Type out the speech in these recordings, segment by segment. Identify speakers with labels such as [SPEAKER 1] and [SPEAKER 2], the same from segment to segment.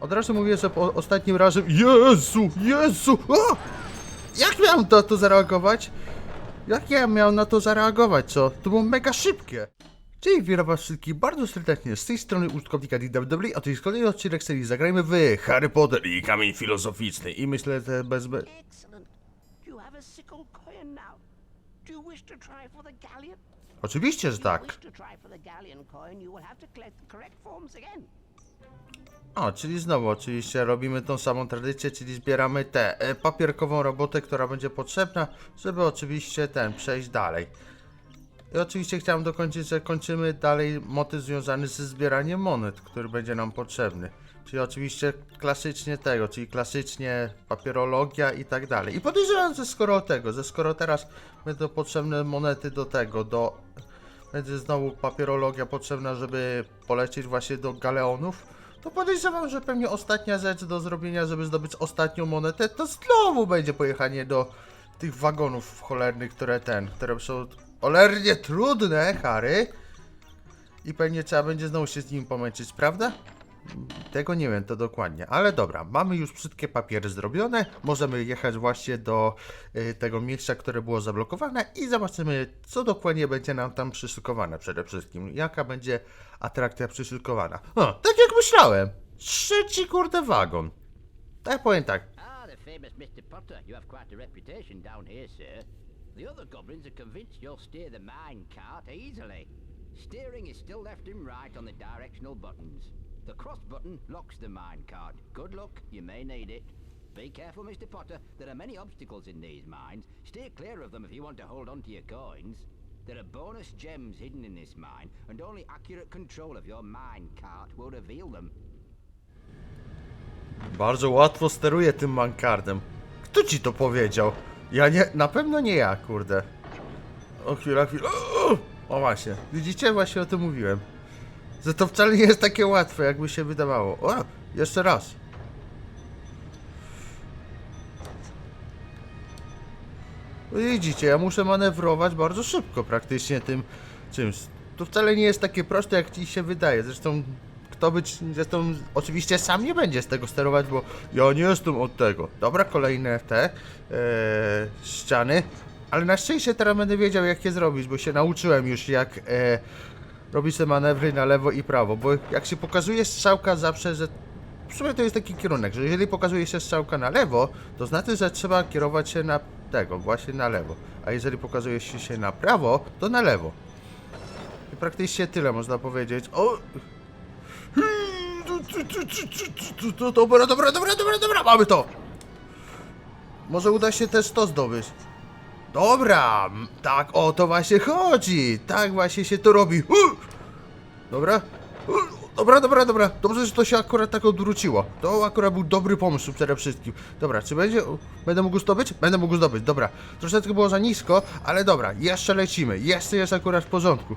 [SPEAKER 1] Od razu mówię, że po ostatnim razem... Jezu! Jezu! A! Jak miałem to, to zareagować? Jak ja miałem na to zareagować, co? To było mega szybkie. Cześć, witam was wszystkich bardzo serdecznie z tej strony użytkownika DWW, a to jest kolejny odcinek serii Zagrajmy w Harry Potter i Kamień Filozoficzny. I myślę, że bez... Oczywiście, że tak. O, czyli znowu oczywiście robimy tą samą tradycję, czyli zbieramy tę e, papierkową robotę, która będzie potrzebna, żeby oczywiście ten przejść dalej. I oczywiście chciałem dokończyć, że kończymy dalej motyw związany ze zbieraniem monet, który będzie nam potrzebny. Czyli oczywiście klasycznie tego, czyli klasycznie papierologia i tak dalej. I podejrzewam, że skoro tego, że skoro teraz będą potrzebne monety do tego, do... Będzie znowu papierologia potrzebna, żeby polecieć właśnie do galeonów, to podejrzewam, że pewnie ostatnia rzecz do zrobienia, żeby zdobyć ostatnią monetę, to znowu będzie pojechanie do tych wagonów cholernych, które ten, które są cholernie trudne, Harry. I pewnie trzeba będzie znowu się z nim pomęczyć, prawda? Tego nie wiem, to dokładnie. Ale dobra, mamy już wszystkie papiery zrobione. Możemy jechać właśnie do y, tego miejsca, które było zablokowane i zobaczymy, co dokładnie będzie nam tam przyszykowane przede wszystkim. Jaka będzie atrakcja przyszykowana. O, tak jak myślałem. Trzeci kurde wagon. Tak powiem tak.
[SPEAKER 2] Ah, the famous Mr. Potter. You have quite a reputation sir. The other goblins are convinced you'll steer the mine cart easily. Steering is still left and right on the directional buttons. The cross button locks the mine cart. Good luck, you may need it. Be careful, Mr. Potter. There are many obstacles in these mines. Steer clear of them if you want to hold on to your coins. There are bonus gems hidden in this mine, and only accurate control of your mine will reveal them.
[SPEAKER 1] Bardzo łatwo steruję tym mankardem. Kto ci to powiedział? Ja nie, na pewno nie ja, kurde. O chwila, chwila. O, o właśnie, widzicie, właśnie o tym mówiłem. Że to wcale nie jest takie łatwe, jakby się wydawało. O, jeszcze raz. No Widzicie, ja muszę manewrować bardzo szybko praktycznie tym czymś. To wcale nie jest takie proste, jak ci się wydaje. Zresztą kto być, zresztą oczywiście sam nie będzie z tego sterować, bo ja nie jestem od tego. Dobra, kolejne te e, ściany. Ale na szczęście teraz będę wiedział jak je zrobić, bo się nauczyłem już jak e, robić te manewry na lewo i prawo, bo jak się pokazuje strzałka zawsze, że w sumie to jest taki kierunek, że jeżeli pokazuje się strzałka na lewo, to znaczy, że trzeba kierować się na tego, właśnie na lewo. A jeżeli pokazuje się na prawo, to na lewo. I praktycznie tyle można powiedzieć. O! Dobra, dobra, dobra, dobra, dobra, mamy to! Może uda się też to zdobyć. Dobra, tak o to właśnie chodzi. Tak właśnie się to robi. U! Dobra. Dobra, dobra, dobra. Dobrze, że to się akurat tak odwróciło. To akurat był dobry pomysł przede wszystkim. Dobra, czy będzie... Będę mógł zdobyć? Będę mógł zdobyć, dobra. Troszeczkę było za nisko, ale dobra, jeszcze lecimy. Jeszcze jest akurat w porządku.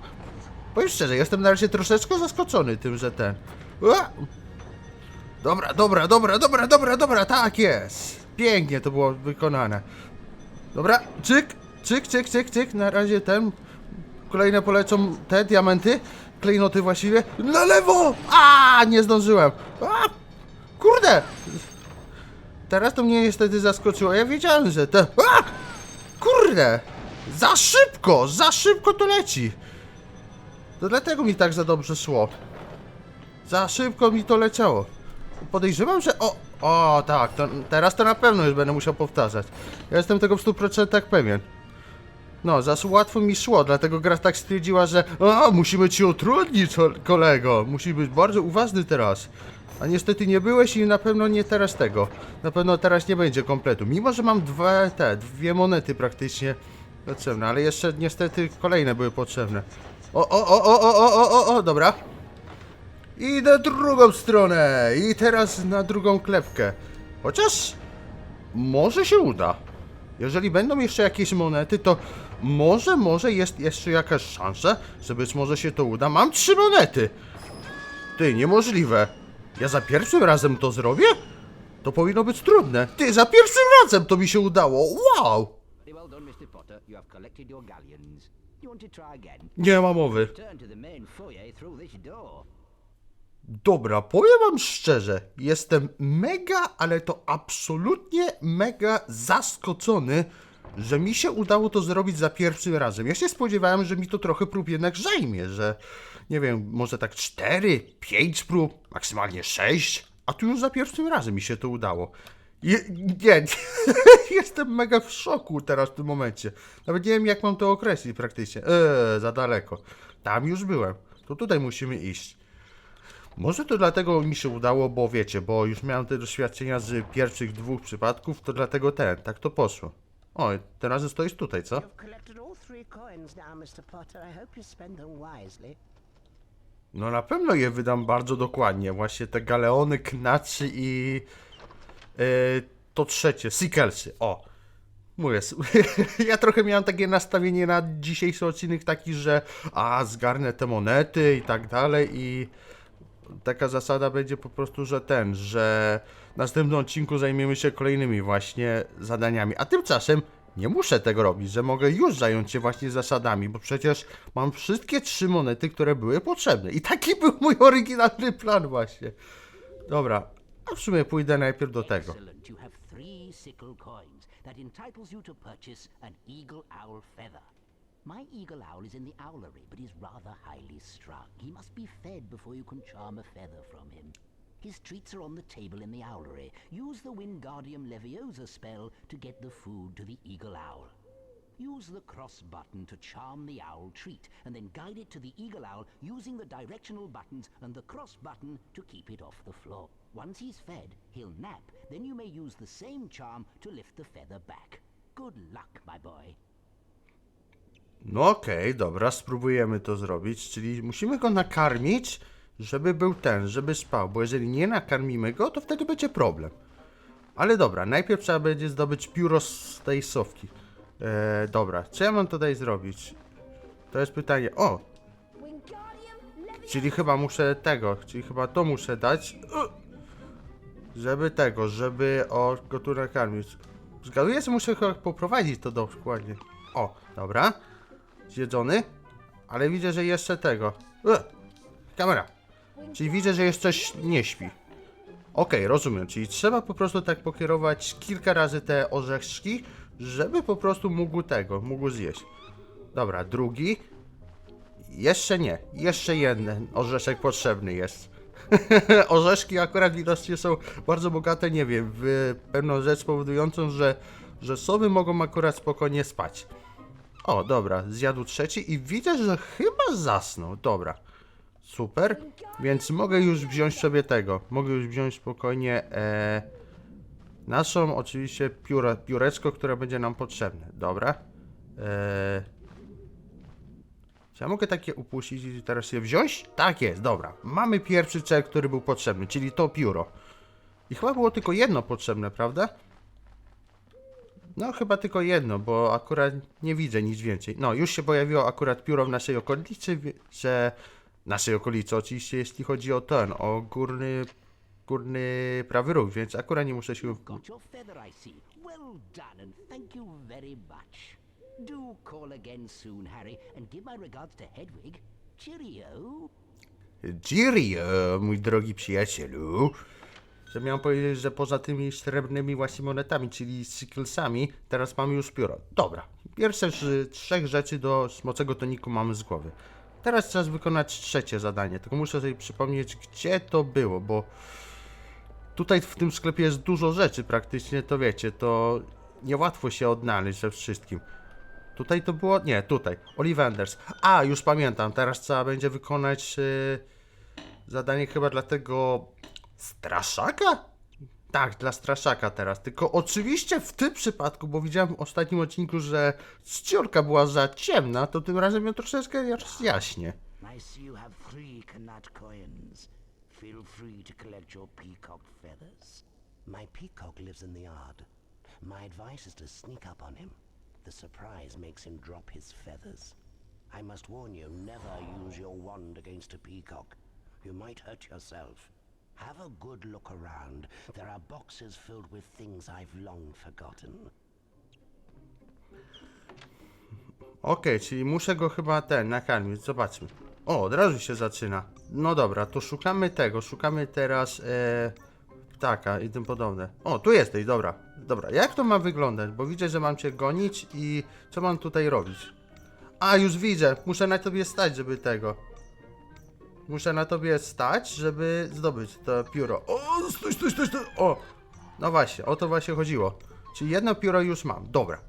[SPEAKER 1] Powiem szczerze, jestem na razie troszeczkę zaskoczony tym, że ten... Ua! Dobra, dobra, dobra, dobra, dobra, dobra, tak jest. Pięknie to było wykonane. Dobra, cyk, cyk, cyk, cyk, cyk, na razie ten... Kolejne polecą te diamenty, klejnoty właściwie. Na lewo! A, nie zdążyłem. A, kurde! Teraz to mnie niestety zaskoczyło. Ja wiedziałem, że te... A! Kurde! Za szybko! Za szybko to leci! To dlatego mi tak za dobrze szło. Za szybko mi to leciało. Podejrzewam, że... O, o tak, to, teraz to na pewno już będę musiał powtarzać. Ja jestem tego w 100% pewien. No, za łatwo mi szło, dlatego gra tak stwierdziła, że a, musimy ci utrudnić, o- kolego. Musisz być bardzo uważny teraz. A niestety nie byłeś i na pewno nie teraz tego. Na pewno teraz nie będzie kompletu. Mimo, że mam dwa, te, dwie monety praktycznie potrzebne, ale jeszcze niestety kolejne były potrzebne. O, o, o, o, o, o, o, o, o, dobra. I na drugą stronę. I teraz na drugą klepkę. Chociaż może się uda. Jeżeli będą jeszcze jakieś monety, to może, może jest jeszcze jakaś szansa, że być może się to uda. Mam trzy monety! Ty, niemożliwe. Ja za pierwszym razem to zrobię? To powinno być trudne. Ty, za pierwszym razem to mi się udało. Wow! Nie ma mowy. Dobra, powiem wam szczerze, jestem mega, ale to absolutnie mega zaskoczony, że mi się udało to zrobić za pierwszym razem. Ja się spodziewałem, że mi to trochę prób jednak zajmie, że nie wiem, może tak 4, 5 prób, maksymalnie 6, a tu już za pierwszym razem mi się to udało. Je, nie, jestem mega w szoku teraz w tym momencie. Nawet nie wiem, jak mam to określić praktycznie. Eee, za daleko. Tam już byłem. To tutaj musimy iść. Może to dlatego mi się udało, bo wiecie, bo już miałem te doświadczenia z pierwszych dwóch przypadków, to dlatego ten, tak to poszło. O, teraz stoisz tutaj, co?
[SPEAKER 3] You've collected all three coins now, Mr. Potter. I hope you spend them wisely.
[SPEAKER 1] No na pewno je wydam bardzo dokładnie. Właśnie te galeony, knaczy i yy, to trzecie, Seekelsy. O, mówię, ja trochę miałem takie nastawienie na dzisiejszy odcinek taki, że a, zgarnę te monety i tak dalej i taka zasada będzie po prostu, że ten, że w następnym odcinku zajmiemy się kolejnymi właśnie zadaniami. A tymczasem nie muszę tego robić, że mogę już zająć się właśnie zasadami, bo przecież mam wszystkie trzy monety, które były potrzebne. I taki był mój oryginalny plan właśnie. Dobra, a w sumie pójdę najpierw do tego.
[SPEAKER 4] That entitles you to purchase an eagle owl feather. My eagle owl is in the owlery, but he's rather highly strung. He must be fed before you can charm a feather from him. His treats are on the table in the owlery. Use the Wingardium Leviosa spell to get the food to the eagle owl. Use the cross button to charm the owl treat, and then guide it to the eagle owl using the directional buttons and the cross button to keep it off the floor. Once he's fed, he'll nap. Then you may use the same charm to lift the feather back. Good luck, my boy.
[SPEAKER 1] No okej, dobra, spróbujemy to zrobić, czyli musimy go nakarmić, żeby był ten, żeby spał, bo jeżeli nie nakarmimy go, to wtedy będzie problem. Ale dobra, najpierw trzeba będzie zdobyć pióro z tej sowki. Eee, dobra, co ja mam tutaj zrobić? To jest pytanie. O, czyli chyba muszę tego, czyli chyba to muszę dać. Żeby tego, żeby o, go tu nakarmić. Zgaduję, że muszę chyba poprowadzić to dokładnie. O, dobra. Zjedzony. Ale widzę, że jeszcze tego. E, kamera. Czyli widzę, że jeszcze nie śpi. Okej, rozumiem. Czyli trzeba po prostu tak pokierować kilka razy te orzeszki, żeby po prostu mógł tego, mógł zjeść. Dobra, drugi. Jeszcze nie. Jeszcze jeden orzeszek potrzebny jest. Orzeszki akurat widocznie są bardzo bogate, nie wiem, w pewną rzecz powodującą, że, że sowy mogą akurat spokojnie spać. O, dobra, zjadł trzeci i widzę, że chyba zasnął. Dobra, super. Więc mogę już wziąć sobie tego. Mogę już wziąć spokojnie e, naszą, oczywiście, pióre, pióreczko, które będzie nam potrzebne. Dobra. E, czy ja mogę takie upuścić i teraz je wziąć? Tak jest, dobra. Mamy pierwszy cel, który był potrzebny, czyli to pióro. I chyba było tylko jedno potrzebne, prawda? No, chyba tylko jedno, bo akurat nie widzę nic więcej. No, już się pojawiło akurat pióro w naszej okolicy, że... Naszej okolicy, oczywiście, jeśli chodzi o ten, o górny... Górny prawy róg, więc akurat nie muszę się...
[SPEAKER 4] Cheerio.
[SPEAKER 1] Mój drogi przyjacielu. Że miałem powiedzieć, że poza tymi srebrnymi właśnie monetami, czyli sicklesami, teraz mamy już pióro. Dobra, pierwsze z trzech rzeczy do smocego toniku mamy z głowy. Teraz czas wykonać trzecie zadanie, tylko muszę sobie przypomnieć, gdzie to było, bo tutaj w tym sklepie jest dużo rzeczy praktycznie, to wiecie, to niełatwo się odnaleźć ze wszystkim. Tutaj to było? Nie, tutaj. Ollivanders. A, już pamiętam. Teraz trzeba będzie wykonać e, zadanie chyba dla tego straszaka? Tak, dla straszaka teraz. Tylko oczywiście w tym przypadku, bo widziałem w ostatnim odcinku, że czciorka była za ciemna, to tym razem ją troszeczkę rozjaśnię.
[SPEAKER 3] I see you have three Kanat coins. Feel free to collect your peacock feathers. My peacock lives in the yard. My advice is to sneak up on him. The surprise makes him drop his feathers. I must warn you, never use your wand against a peacock. You might hurt yourself. Have a good look around. There are boxes filled with things I've long forgotten.
[SPEAKER 1] Okej, czyli muszę go chyba ten nakarmić. Zobaczmy. O, od razu się zaczyna. No dobra, to szukamy tego, szukamy teraz e, ptaka i tym podobne. O, tu jesteś, dobra. Dobra, jak to ma wyglądać? Bo widzę, że mam cię gonić i co mam tutaj robić? A, już widzę, muszę na tobie stać, żeby tego. Muszę na tobie stać, żeby zdobyć to pióro. O, stój, stój, stój, stój. O, no właśnie, o to właśnie chodziło. Czyli jedno pióro już mam, dobra.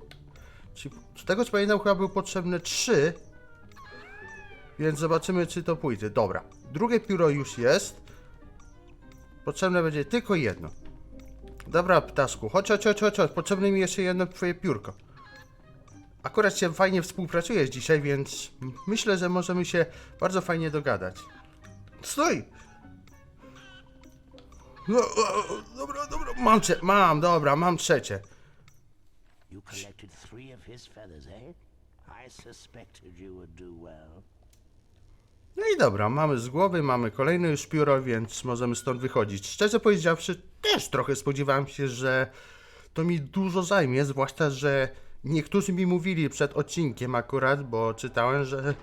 [SPEAKER 1] Czyli z tego co pamiętam chyba były potrzebne trzy, więc zobaczymy czy to pójdzie. Dobra, drugie pióro już jest. Potrzebne będzie tylko jedno. Dobra, ptaszku, chodź, chodź, chodź, chodź, potrzebne mi jeszcze jedno twoje piórko. Akurat się fajnie współpracujesz dzisiaj, więc myślę, że możemy się bardzo fajnie dogadać. Stój! No, o, o, dobra, dobra, mam cię, mam, dobra, mam trzecie.
[SPEAKER 3] You collected three of his feathers, eh? I suspected you would do well.
[SPEAKER 1] No i dobra, mamy z głowy, mamy kolejne już pióro, więc możemy stąd wychodzić. Szczerze powiedziawszy, też trochę spodziewałem się, że to mi dużo zajmie, zwłaszcza, że niektórzy mi mówili przed odcinkiem akurat, bo czytałem, że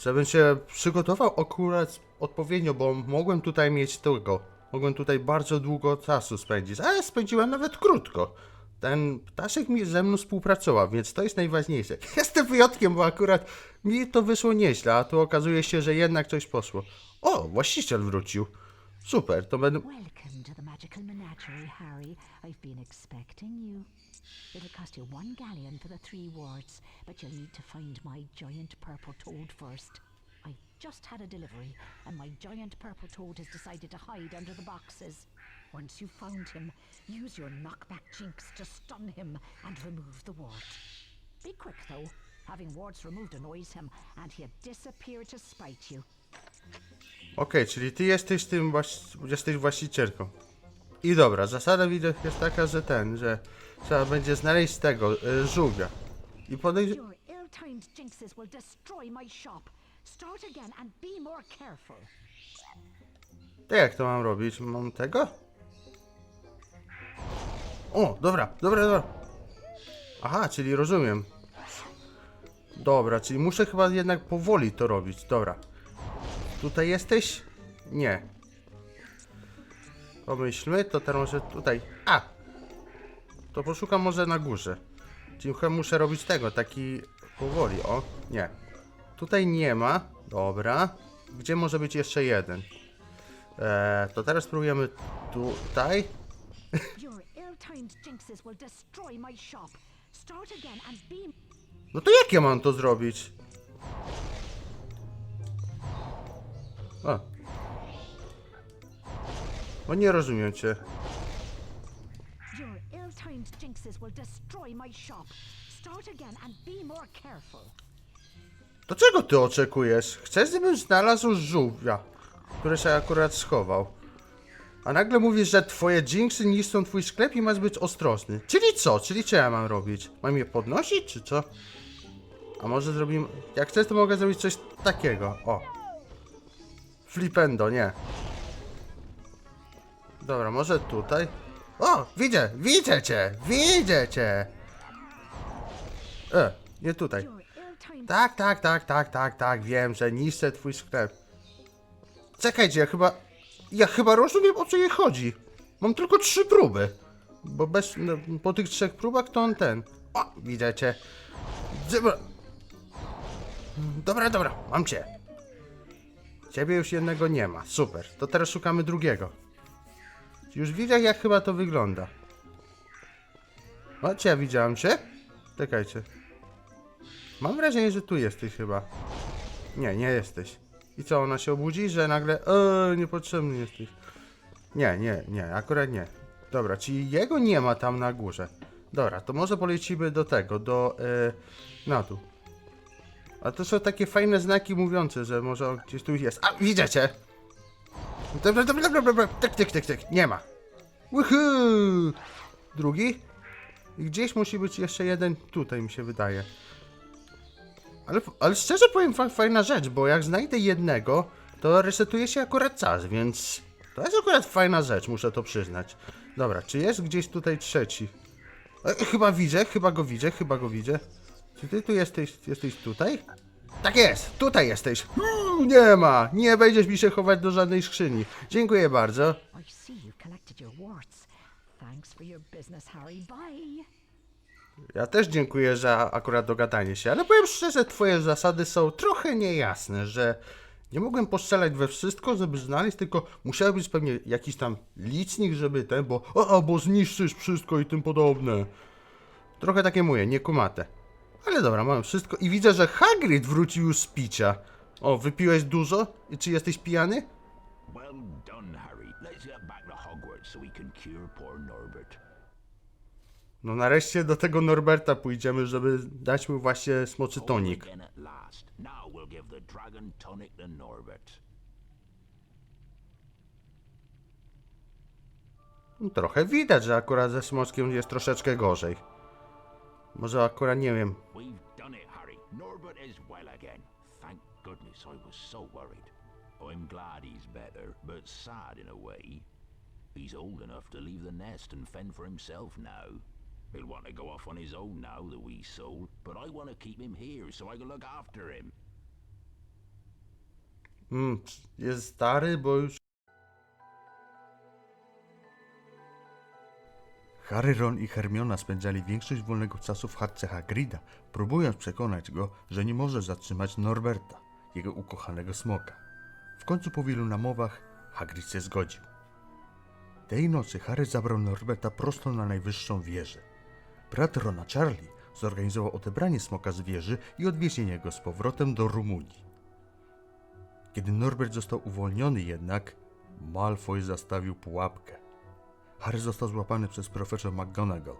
[SPEAKER 1] żebym się przygotował akurat odpowiednio, bo mogłem tutaj mieć tylko, mogłem tutaj bardzo długo czasu spędzić, a ja spędziłem nawet krótko. Ten ptaszek mi ze mną współpracował, więc to jest najważniejsze. Jestem wyjątkiem, bo akurat mi to wyszło nieźle, a tu okazuje się, że jednak coś poszło. O, właściciel wrócił. Super, to będę...
[SPEAKER 5] Welcome to the magical menagerie, Harry. I've been expecting you. It'll cost you one galleon for the three wards, but you'll need to find my giant purple toad first. I just had a delivery, and my giant purple toad has decided to hide under the boxes. Once you've found him, use your knockback jinx to stun him and remove the ward. Be quick, though. Having wards removed annoys him, and he'll disappear to spite you.
[SPEAKER 1] Okej, czyli ty jesteś tym właś... jesteś właścicielką. I dobra, zasada widzę jest taka, że ten, że trzeba będzie znaleźć tego, y, żółwia. I podejść...
[SPEAKER 5] Your ill-timed jinxes will destroy my shop. Start again and be more careful.
[SPEAKER 1] To jak to mam robić? Mam tego? O, dobra, dobra, dobra. Aha, czyli rozumiem. Dobra, czyli muszę chyba jednak powoli to robić. Dobra. Tutaj jesteś? Nie. Pomyślmy, to teraz może tutaj. A! To poszukam może na górze. Czyli chyba muszę robić tego, taki powoli. O, nie. Tutaj nie ma. Dobra. Gdzie może być jeszcze jeden? Eee, to teraz spróbujemy tutaj. No to jak ja mam to zrobić? O. Bo nie rozumiem cię.
[SPEAKER 5] Your ill-timed jinxes will destroy my shop. Start again and be more careful.
[SPEAKER 1] To czego ty oczekujesz? Chcesz, żebym znalazł żółwia, który się akurat schował. A nagle mówisz, że twoje jinxy niszczą twój sklep i masz być ostrożny. Czyli co? Czyli co ja mam robić? Mam je podnosić, czy co? A może zrobimy... Jak chcesz, to mogę zrobić coś takiego. O. Flipendo, nie. Dobra, może tutaj. O, widzę, widzę cię, widzę cię. E, nie tutaj. Tak, tak, tak, tak, tak, tak, wiem, że niszczę twój sklep. Czekajcie, ja chyba... Ja chyba rozumiem, o co jej chodzi. Mam tylko trzy próby. Bo bez... No, po tych trzech próbach to on ten... O, widzicie. Dobra. Dobra, dobra, mam cię. Ciebie już jednego nie ma, super. To teraz szukamy drugiego. Już widzę, jak chyba to wygląda. O, czy ja widziałem cię? Czekajcie. Mam wrażenie, że tu jesteś chyba. Nie, nie jesteś. I co, ona się obudzi, że nagle... Eee, niepotrzebny jesteś. Nie, nie, nie, akurat nie. Dobra, czyli jego nie ma tam na górze. Dobra, to może polecimy do tego, do... E, na dół. A to są takie fajne znaki mówiące, że może on gdzieś tu jest. A, widzę cię! Dobra, dobra, dobra, dobra, tyk, tyk, tyk, tyk, nie ma. Woohoo! Drugi? I gdzieś musi być jeszcze jeden tutaj, mi się wydaje. Ale, ale szczerze powiem, fa- fajna rzecz, bo jak znajdę jednego, to resetuje się akurat czas, więc to jest akurat fajna rzecz, muszę to przyznać. Dobra, czy jest gdzieś tutaj trzeci? E, chyba widzę, chyba go widzę, chyba go widzę. Czy ty tu jesteś, jesteś tutaj? Tak jest, tutaj jesteś. Uuu, nie ma! Nie będziesz mi się chować do żadnej skrzyni. Dziękuję bardzo. Ja też dziękuję za akurat dogadanie się, ale powiem szczerze, twoje zasady są trochę niejasne, że nie mogłem postrzelać we wszystko, żeby znaleźć, tylko musiał być pewnie jakiś tam licznik, żeby ten, bo o, o, bo zniszczysz wszystko i tym podobne. Trochę takie moje, nie kumate. Ale dobra, mamy wszystko i widzę, że Hagrid wrócił już z picia. O, wypiłeś dużo? I czy jesteś pijany?
[SPEAKER 6] Well done, Harry. Let's get back to Hogwarts so we can cure poor Norbert.
[SPEAKER 1] No nareszcie do tego Norberta pójdziemy, żeby dać mu właśnie smoczy tonik. No, Trochę widać, że akurat ze smoczkiem jest troszeczkę gorzej. Może akurat nie wiem.
[SPEAKER 6] We've done it, Harry. Norbert is well again. Thank goodness I was so worried. I'm glad he's better, but sad in a way. He's old enough to leave the nest and fend for himself now. He'll want to go off on his own now, the wee soul, but I want to keep him here so I can look after him.
[SPEAKER 1] Mm, jest stary, bo już. Harry, Ron i Hermiona spędzali większość wolnego czasu w chatce Hagrida, próbując przekonać go, że nie może zatrzymać Norberta, jego ukochanego smoka. W końcu po wielu namowach Hagrid się zgodził. Tej nocy Harry zabrał Norberta prosto na najwyższą wieżę. Brat Rona Charlie zorganizował odebranie smoka z wieży i odwiezienie go z powrotem do Rumunii. Kiedy Norbert został uwolniony jednak, Malfoy zastawił pułapkę. Harry został złapany przez profesor McGonagall.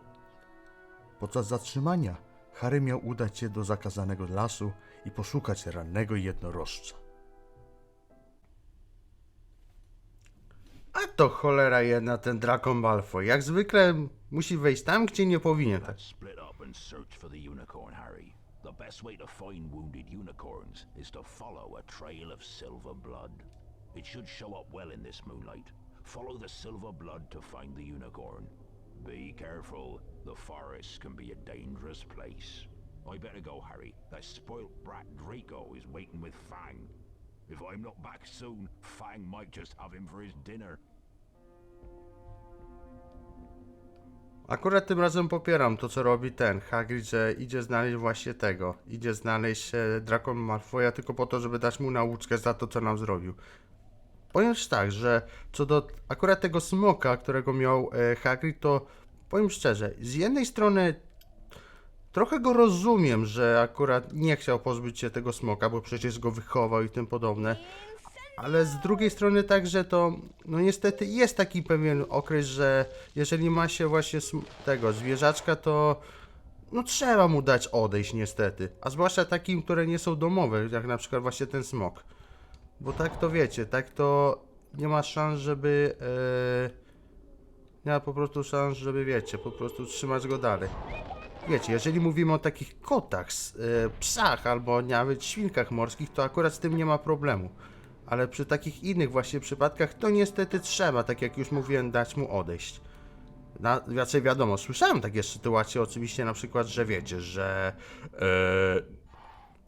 [SPEAKER 1] Podczas zatrzymania Harry miał udać się do zakazanego lasu i poszukać rannego jednorożca. A to cholera jedna ten Draco Malfoy. Jak zwykle musi wejść tam, gdzie nie powinien. Tak.
[SPEAKER 6] Let's split up and search for the unicorn, Harry. The best way to find wounded unicorns is to follow a trail of silver blood. It should show up well in this moonlight. Follow the silver blood to find the unicorn. Be careful. The forest can be a dangerous place. I better go, Harry. That spoilt brat Draco is waiting with Fang. If I'm not back soon, Fang might just have him for his dinner.
[SPEAKER 1] Akurat tym razem popieram to, co robi ten Hagrid, że idzie znaleźć właśnie tego. Idzie znaleźć e, Draco Malfoya tylko po to, żeby dać mu nauczkę za to, co nam zrobił. Powiem tak, że co do akurat tego smoka, którego miał e, Hagrid, to powiem szczerze, z jednej strony trochę go rozumiem, że akurat nie chciał pozbyć się tego smoka, bo przecież go wychował i tym podobne. Ale z drugiej strony także to, no niestety jest taki pewien okres, że jeżeli ma się właśnie tego zwierzaczka, to no trzeba mu dać odejść niestety. A zwłaszcza takim, które nie są domowe, jak na przykład właśnie ten smok. Bo tak to wiecie, tak to nie ma szans, żeby... nie ma po prostu szans, żeby wiecie, po prostu trzymać go dalej. Wiecie, jeżeli mówimy o takich kotach, e, psach albo nawet świnkach morskich, to akurat z tym nie ma problemu. Ale przy takich innych właśnie przypadkach, to niestety trzeba, tak jak już mówiłem, dać mu odejść. Na, raczej wiadomo, słyszałem takie sytuacje, oczywiście na przykład, że wiecie, że... E,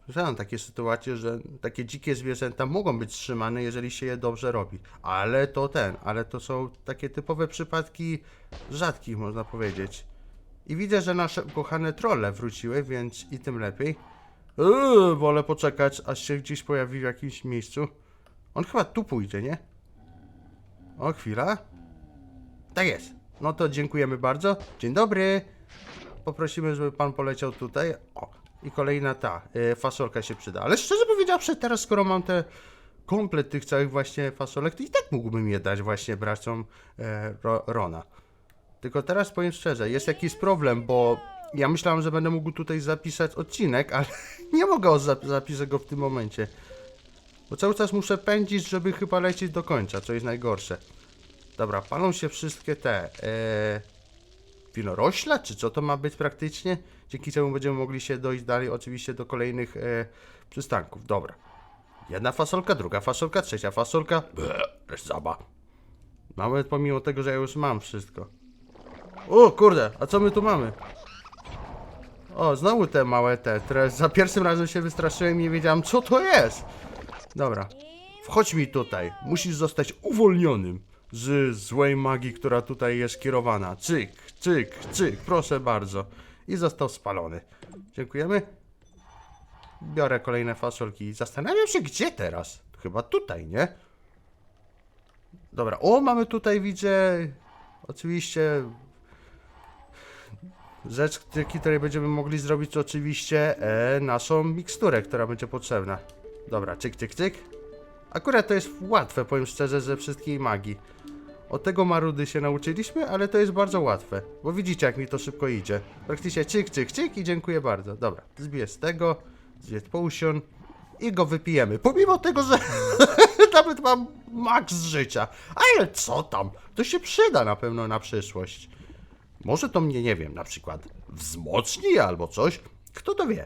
[SPEAKER 1] Słyszałem takie sytuacje, że takie dzikie zwierzęta mogą być trzymane, jeżeli się je dobrze robi. Ale to ten, ale to są takie typowe przypadki rzadkich, można powiedzieć. I widzę, że nasze ukochane trolle wróciły, więc i tym lepiej. Eee, wolę poczekać, aż się gdzieś pojawi w jakimś miejscu. On chyba tu pójdzie, nie? O, chwila. Tak jest. No to dziękujemy bardzo. Dzień dobry. Poprosimy, żeby pan poleciał tutaj. O, i kolejna ta, y, fasolka się przyda. Ale szczerze powiedziawszy, teraz skoro mam te komplet tych całych właśnie fasolek, to i tak mógłbym je dać właśnie braciom e, Ro, Rona. Tylko teraz powiem szczerze, jest jakiś problem, bo ja myślałem, że będę mógł tutaj zapisać odcinek, ale nie mogę zap- zapisać go w tym momencie. Bo cały czas muszę pędzić, żeby chyba lecieć do końca, co jest najgorsze. Dobra, palą się wszystkie te e, winorośla, czy co to ma być praktycznie? Dzięki czemu będziemy mogli się dojść dalej oczywiście do kolejnych e, przystanków. Dobra. Jedna fasolka, druga fasolka, trzecia fasolka. Bleh, zaba. Nawet pomimo tego, że ja już mam wszystko. O kurde, a co my tu mamy? O, znowu te małe te, które za pierwszym razem się wystraszyłem i nie wiedziałem co to jest. Dobra. Wchodź mi tutaj. Musisz zostać uwolnionym z złej magii, która tutaj jest kierowana. Cyk, cyk, cyk. Proszę bardzo. I został spalony. Dziękujemy. Biorę kolejne fasolki i zastanawiam się, gdzie teraz. Chyba tutaj, nie? Dobra, o, mamy tutaj, widzę, oczywiście rzecz, dzięki której będziemy mogli zrobić to oczywiście e, naszą miksturę, która będzie potrzebna. Dobra, cyk, cyk, cyk. Akurat to jest łatwe, powiem szczerze, ze wszystkiej magii. Od tego marudy się nauczyliśmy, ale to jest bardzo łatwe, bo widzicie jak mi to szybko idzie. Praktycznie cyk, cyk, cyk i dziękuję bardzo. Dobra, zbiję z tego, zbiję potion i go wypijemy. Pomimo tego, że nawet mam maks życia. Ale co tam? To się przyda na pewno na przyszłość. Może to mnie, nie wiem, na przykład wzmocni albo coś. Kto to wie?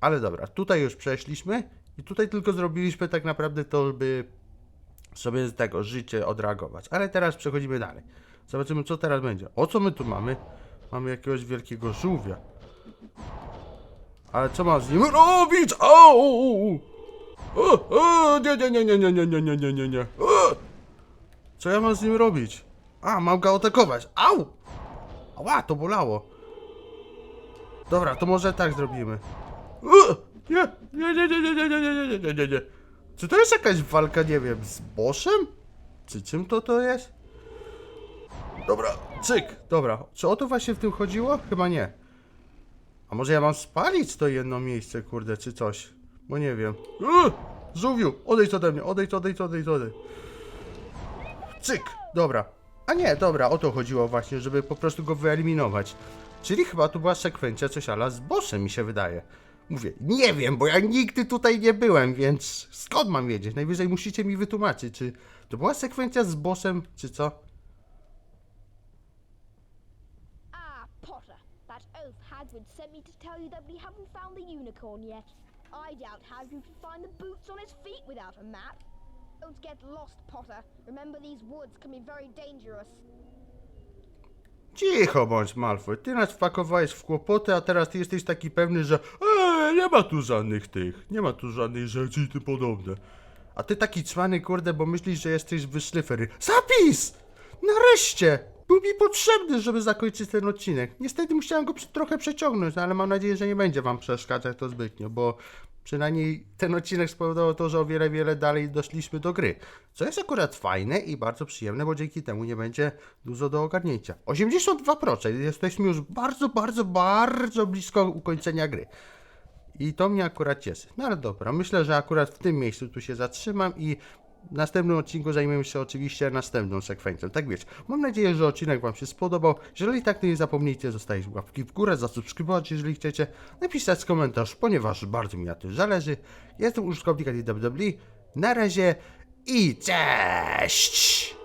[SPEAKER 1] Ale dobra, tutaj już przeszliśmy i tutaj tylko zrobiliśmy tak naprawdę to, by sobie z tego życie odreagować. Ale teraz przechodzimy dalej. Zobaczymy, co teraz będzie. O co my tu mamy? Mamy jakiegoś wielkiego żółwia. Ale co mam z nim robić? O, o, nie, nie, nie, nie, nie, nie, nie, nie, nie, nie, nie. Co ja mam z nim robić? A, mam go atakować. Au! Ała, to bolało. Dobra, to może tak zrobimy. Nie, nie, nie, nie, nie, nie, nie, nie, nie, nie, nie. Czy to jest jakaś walka, nie wiem, z boszem? Czy czym to to jest? Dobra, cyk, dobra. Czy o to właśnie w tym chodziło? Chyba nie. A może ja mam spalić to jedno miejsce, kurde, czy coś? Bo nie wiem. Uuu, odejdź ode mnie, odejdź, odejdź, odejdź, odejdź. Cyk, dobra. A nie, dobra, o to chodziło właśnie, żeby po prostu go wyeliminować. Czyli chyba tu była sekwencja coś ala z bossem, mi się wydaje. Mówię, nie wiem, bo ja nigdy tutaj nie byłem, więc skąd mam wiedzieć? Najwyżej musicie mi wytłumaczyć, czy to była sekwencja z bossem, czy co?
[SPEAKER 7] Ah, Potter, that oaf Hagrid sent me to tell you that we haven't found the unicorn yet. I doubt Hagrid could find the boots on his feet without a map. Don't get lost, Potter. Remember these woods can be very dangerous.
[SPEAKER 1] Cicho bądź, Malfoy. Ty nas wpakowałeś w kłopoty, a teraz ty jesteś taki pewny, że eee, nie ma tu żadnych tych, nie ma tu żadnych rzeczy i tym podobne. A ty taki cwany, kurde, bo myślisz, że jesteś wyszlyfery. Zapis! Nareszcie! Był mi potrzebny, żeby zakończyć ten odcinek. Niestety musiałem go trochę przeciągnąć, no ale mam nadzieję, że nie będzie wam przeszkadzać to zbytnio, bo przynajmniej ten odcinek spowodował to, że o wiele, wiele dalej doszliśmy do gry. Co jest akurat fajne i bardzo przyjemne, bo dzięki temu nie będzie dużo do ogarnięcia. 82%. Jesteśmy już bardzo, bardzo, bardzo blisko ukończenia gry. I to mnie akurat cieszy. No ale dobra, myślę, że akurat w tym miejscu tu się zatrzymam i w następnym odcinku zajmiemy się oczywiście następną sekwencją. Tak wiecie, mam nadzieję, że odcinek Wam się spodobał. Jeżeli tak, to nie zapomnijcie zostawić łapki w górę, zasubskrybować, jeżeli chcecie, napisać komentarz, ponieważ bardzo mi na tym zależy. Jestem użytkownik WWE. Na razie i cześć!